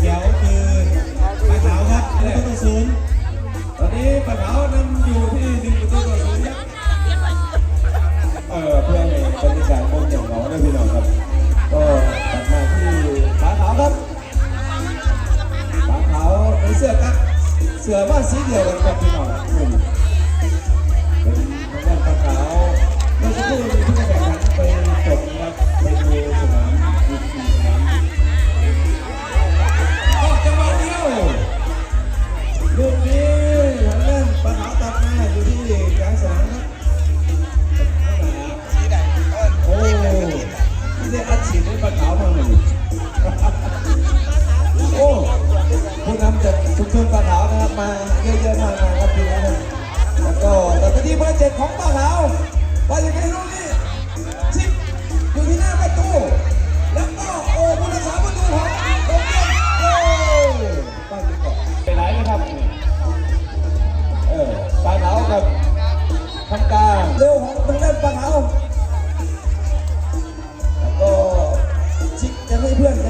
เขียวคือปลาขาวครับหนึ่ต่อศูนย์ตอนนี้ปลาขาวนำอยู่ที่หนึ่งต่อศูนย์เออเพื่อนห้บรรยากาศมนอย่างเราได้พี่น้องครับ ก็ตัดมาที่ปลาขาวครับปลาขาวในเสื้อกั๊กเสื้อว่าสีเดียวกันกับพี่น้อง fuerte.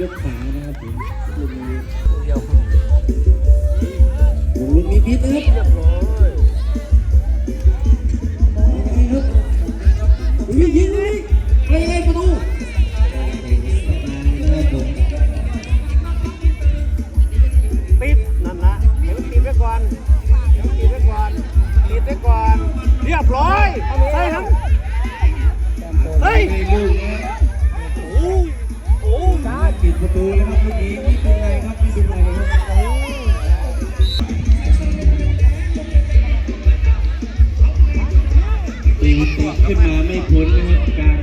ยกขานะครับผมลุงมีลุกเดียวครับลูกนี้มีพิษ ขึ้นมาไม่พ้นนะครับการ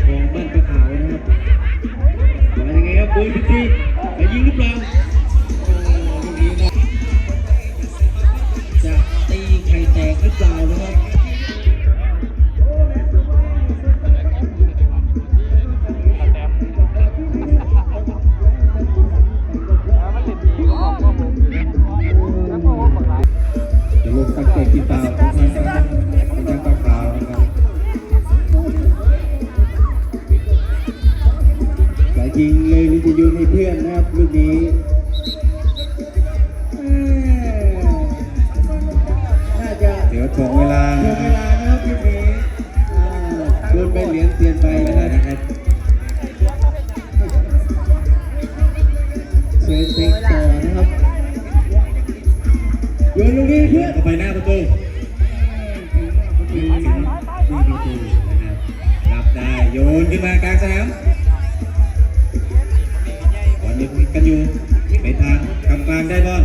ยู่ในเพื่อนนะครับลูกนี้น่าจะเดี๋ยวถึงเวลาถ่วงเวลานะครับลูกนี้โดนไปเหรียญเตียนไปนะครับเซฟเซฟต่อนะครับโยนลูกนี้เพื่อนไปหน้าประตูรับได้โยนขึ้นมากลางสนาม กันอยู่ไปทางกลางได้บ้าง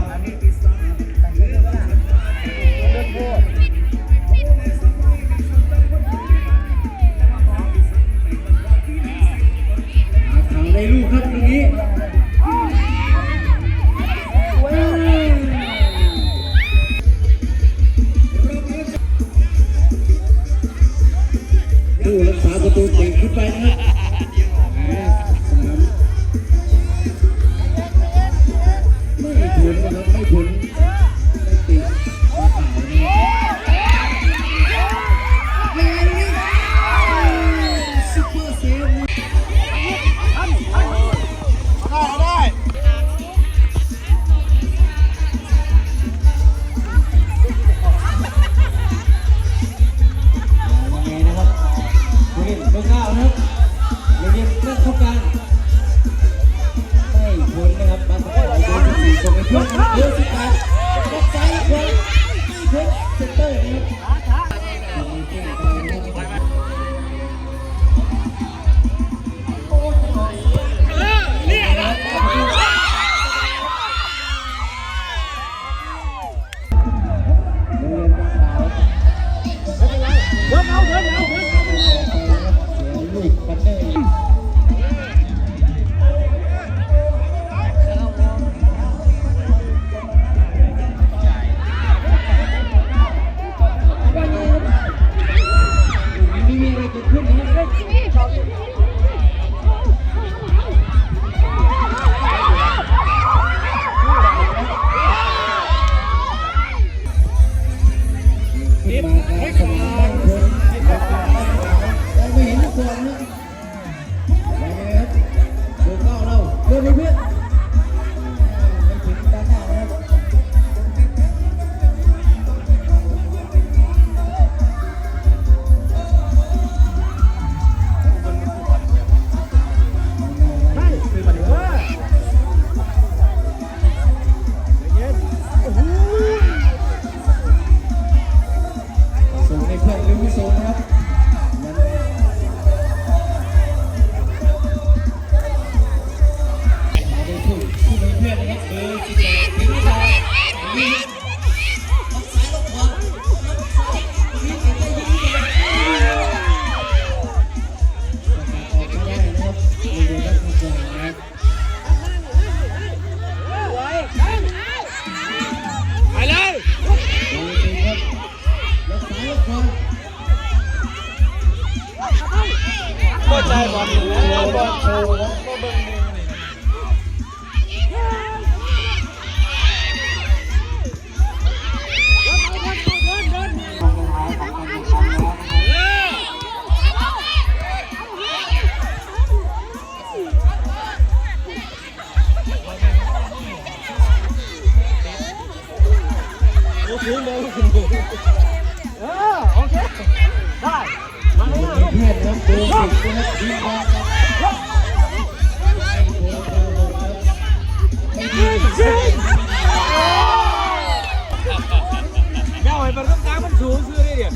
yolcu öyle.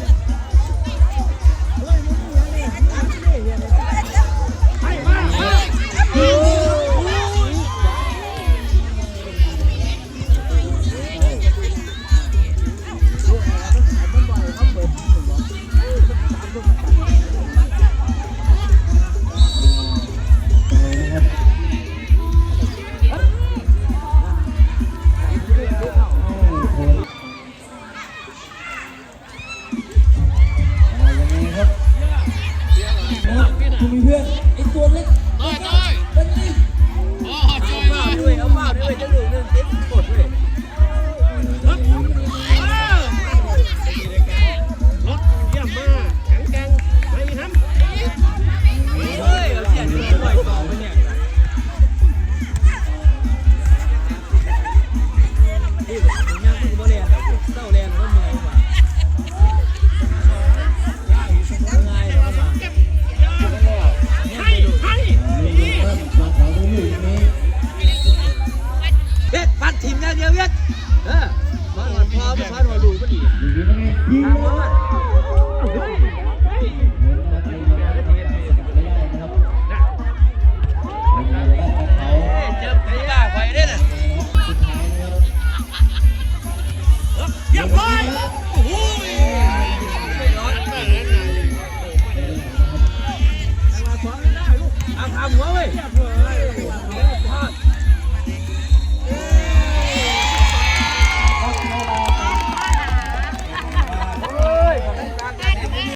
เล็ก จอยจอยโเอาเลปล่าด้วยเอาเปล่าด้วยจะดูหนึ่งเต็มกด เออมาหลอดพไมาสอนหอดลูกพอดี ยิงเลย